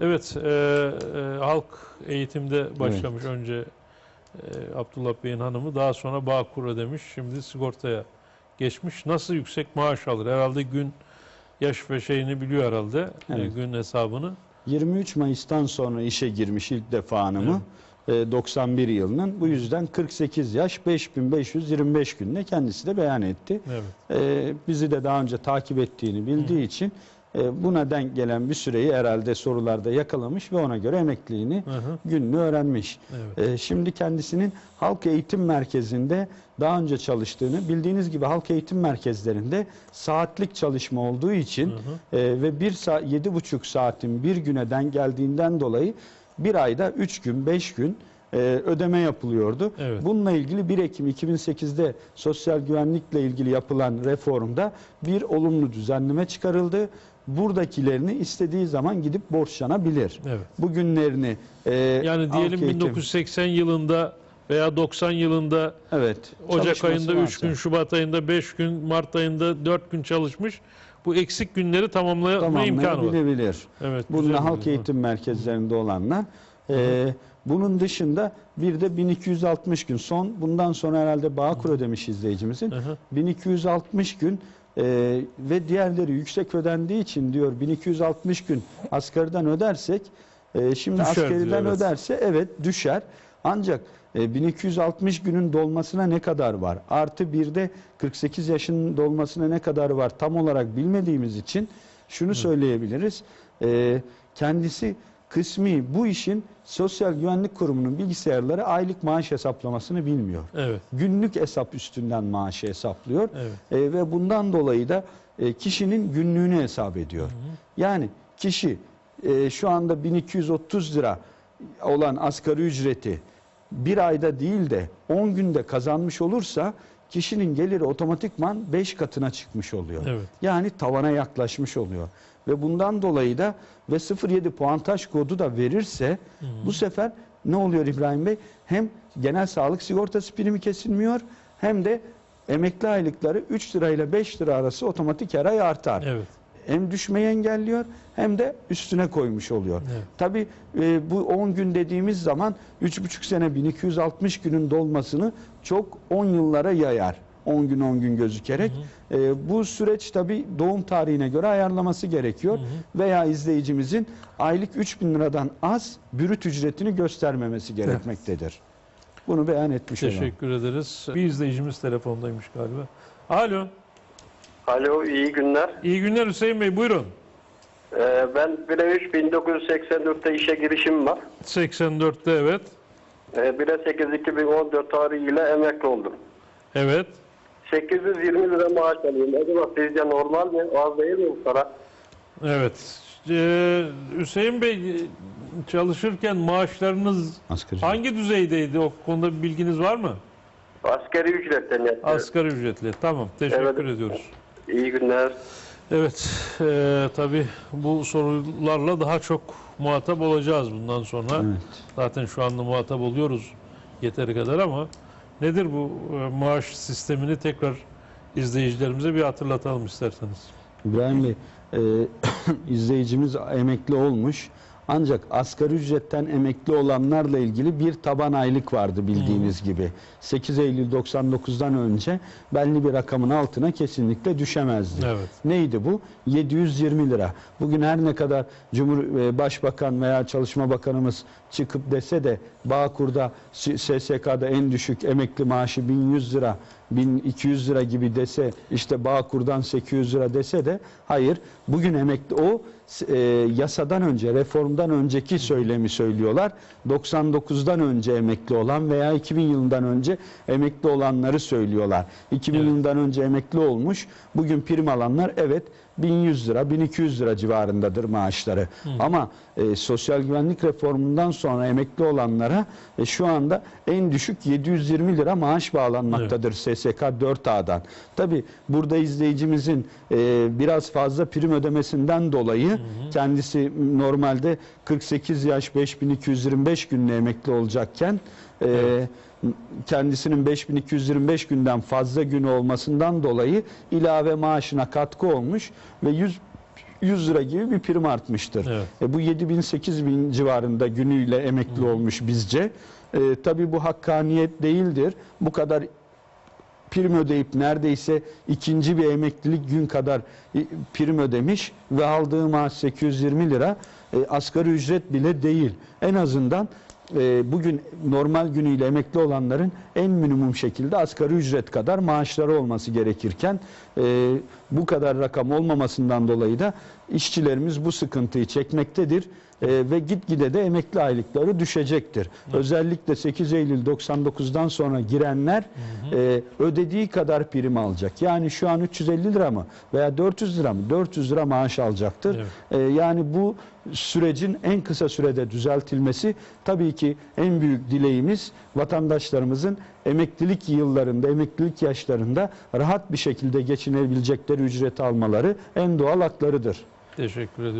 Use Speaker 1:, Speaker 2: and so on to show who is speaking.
Speaker 1: Evet, e, e, halk eğitimde başlamış önce e, Abdullah Bey'in hanımı, daha sonra Bağkur ödemiş, şimdi sigortaya geçmiş. Nasıl yüksek maaş alır? Herhalde gün yaş ve şeyini biliyor herhalde, e,
Speaker 2: Evet.
Speaker 1: gün hesabını.
Speaker 2: 23 Mayıs'tan sonra işe girmiş ilk defa hanımı. e, 91 yılının. Bu yüzden 48 yaş 5525 günde kendisi de beyan etti.
Speaker 1: Evet.
Speaker 2: E, bizi de daha önce takip ettiğini bildiği için e, buna denk gelen bir süreyi herhalde sorularda yakalamış ve ona göre emekliliğini
Speaker 1: Hı hı.
Speaker 2: gününü öğrenmiş.
Speaker 1: Evet.
Speaker 2: E, şimdi kendisinin halk eğitim merkezinde daha önce çalıştığını bildiğiniz gibi halk eğitim merkezlerinde saatlik çalışma olduğu için
Speaker 1: Hı hı.
Speaker 2: e, ve bir saat yedi buçuk saatin bir güne denk geldiğinden dolayı bir ayda üç gün beş gün e, ödeme yapılıyordu.
Speaker 1: Evet.
Speaker 2: Bununla ilgili 1 Ekim 2008'de sosyal güvenlikle ilgili yapılan reformda bir olumlu düzenleme çıkarıldı. Buradakilerini istediği zaman gidip borçlanabilir.
Speaker 1: Evet.
Speaker 2: Bugünlerini e,
Speaker 1: Yani diyelim
Speaker 2: eğitim-
Speaker 1: 1980 yılında veya 90 yılında
Speaker 2: evet
Speaker 1: Ocak ayında 3
Speaker 2: varsa
Speaker 1: gün, Şubat ayında 5 gün, Mart ayında 4 gün çalışmış. Bu eksik günleri tamamlama imkanı var. Evet.
Speaker 2: Bununla halk eğitim merkezlerinde olanlar. Ee, bunun dışında bir de 1260 gün son bundan sonra herhalde Bağkur ödemiş izleyicimizin.
Speaker 1: Hı hı.
Speaker 2: 1260 gün e, ve diğerleri yüksek ödendiği için diyor 1260 gün asgariden ödersek e, şimdi
Speaker 1: Düşer diyor,
Speaker 2: askeriden
Speaker 1: evet.
Speaker 2: öderse evet düşer. Ancak e, 1260 günün dolmasına ne kadar var? Artı bir de 48 yaşının dolmasına ne kadar var? Tam olarak bilmediğimiz için şunu söyleyebiliriz. E, kendisi kısmi bu işin Sosyal Güvenlik Kurumu'nun bilgisayarları aylık maaş hesaplamasını bilmiyor
Speaker 1: Evet.
Speaker 2: günlük hesap üstünden maaşı hesaplıyor
Speaker 1: Evet.
Speaker 2: E, ve bundan dolayı da e, kişinin günlüğünü hesap ediyor. Yani kişi e, şu anda 1230 lira olan asgari ücreti bir ayda değil de 10 günde kazanmış olursa kişinin geliri otomatikman 5 katına çıkmış oluyor.
Speaker 1: Evet.
Speaker 2: Yani tavana yaklaşmış oluyor. Ve bundan dolayı da ve 0.7 puantaj kodu da verirse bu sefer ne oluyor İbrahim Bey? Hem genel sağlık sigortası primi kesilmiyor hem de emekli aylıkları 3 lirayla 5 lira arası otomatik her ay artar.
Speaker 1: Evet.
Speaker 2: Hem düşmeyi engelliyor hem de üstüne koymuş oluyor.
Speaker 1: Evet.
Speaker 2: Tabii e, bu 10 gün dediğimiz zaman 3,5 sene 1260 günün dolmasını çok 10 yıllara yayar. 10 gün 10 gün gözükerek. E, bu süreç tabii doğum tarihine göre ayarlaması gerekiyor. Veya izleyicimizin aylık 3000 liradan az bürüt ücretini göstermemesi gerekmektedir. Bunu beyan etmiş olalım.
Speaker 1: Teşekkür ederiz. Bir izleyicimiz telefondaymış galiba. Alo.
Speaker 3: Alo iyi günler.
Speaker 1: İyi günler Hüseyin Bey. Buyurun.
Speaker 3: Ee, ben 1'e 3 1984'te işe girişim var.
Speaker 1: 84'te evet.
Speaker 3: Ee, 1'e 8 2014 tarihiyle emekli oldum.
Speaker 1: Evet.
Speaker 3: 820 lira maaş alıyorum. Acaba sizce normal mi? Az değil mi bu para?
Speaker 1: Evet. Ee, Hüseyin Bey çalışırken maaşlarınız
Speaker 2: Asgari
Speaker 1: hangi düzeydeydi? O konuda bir bilginiz var mı?
Speaker 3: Askeri ücretten yapıyorum.
Speaker 1: Asgari ücretli. Tamam. Teşekkür
Speaker 3: Evet.
Speaker 1: ediyoruz.
Speaker 3: İyi günler.
Speaker 1: Evet. E, tabii bu sorularla daha çok muhatap olacağız bundan sonra.
Speaker 2: Evet.
Speaker 1: Zaten şu anda muhatap oluyoruz yeteri kadar ama nedir bu e, maaş sistemini tekrar izleyicilerimize bir hatırlatalım isterseniz.
Speaker 2: İbrahim Bey, e, izleyicimiz emekli olmuş. Ancak asgari ücretten emekli olanlarla ilgili bir taban aylık vardı bildiğiniz gibi. 8 Eylül 99'dan önce belli bir rakamın altına kesinlikle düşemezdi.
Speaker 1: Evet.
Speaker 2: Neydi bu? 720 lira. Bugün her ne kadar Cumhur e, Başbakan veya Çalışma Bakanımız çıkıp dese de Bağkur'da SSK'da en düşük emekli maaşı 1100 lira, 1200 lira gibi dese işte Bağkur'dan 800 lira dese de hayır. Bugün emekli o e, yasadan önce, reformdan önceki söylemi söylüyorlar. 99'dan önce emekli olan veya 2000 yılından önce emekli olanları söylüyorlar. 2000
Speaker 1: Evet.
Speaker 2: yılından önce emekli olmuş. Bugün prim alanlar evet 1100 lira, 1200 lira civarındadır maaşları. Ama e, sosyal güvenlik reformundan sonra emekli olanlara e, şu anda en düşük 720 lira maaş bağlanmaktadır SSK 4A'dan. Tabi burada izleyicimizin e, biraz fazla prim ödemesinden dolayı kendisi normalde 48 yaş 5225 günle emekli olacakken e, kendisinin 5225 günden fazla günü olmasından dolayı ilave maaşına katkı olmuş ve 100 100 lira gibi bir prim artmıştır.
Speaker 1: Evet.
Speaker 2: E, bu 7 bin 8 bin civarında günüyle emekli olmuş bizce. E, tabii bu hakkaniyet değildir. Bu kadar prim ödeyip neredeyse ikinci bir emeklilik gün kadar e, prim ödemiş ve aldığı maaş 820 lira e, asgari ücret bile değil. En azından e, bugün normal günüyle emekli olanların en minimum şekilde asgari ücret kadar maaşları olması gerekirken e, bu kadar rakam olmamasından dolayı da işçilerimiz bu sıkıntıyı çekmektedir. E, ve gitgide de emekli aylıkları düşecektir. Özellikle 8 Eylül 99'dan sonra girenler e, ödediği kadar prim alacak. Yani şu an 350 lira mı veya 400 lira mı? 400 lira maaş alacaktır.
Speaker 1: Evet.
Speaker 2: E, yani bu sürecin en kısa sürede düzeltilmesi tabii ki en büyük dileğimiz vatandaşlarımızın emeklilik yıllarında, emeklilik yaşlarında rahat bir şekilde geçinebilecekleri ücreti almaları en doğal haklarıdır.
Speaker 1: Teşekkür ediyorum.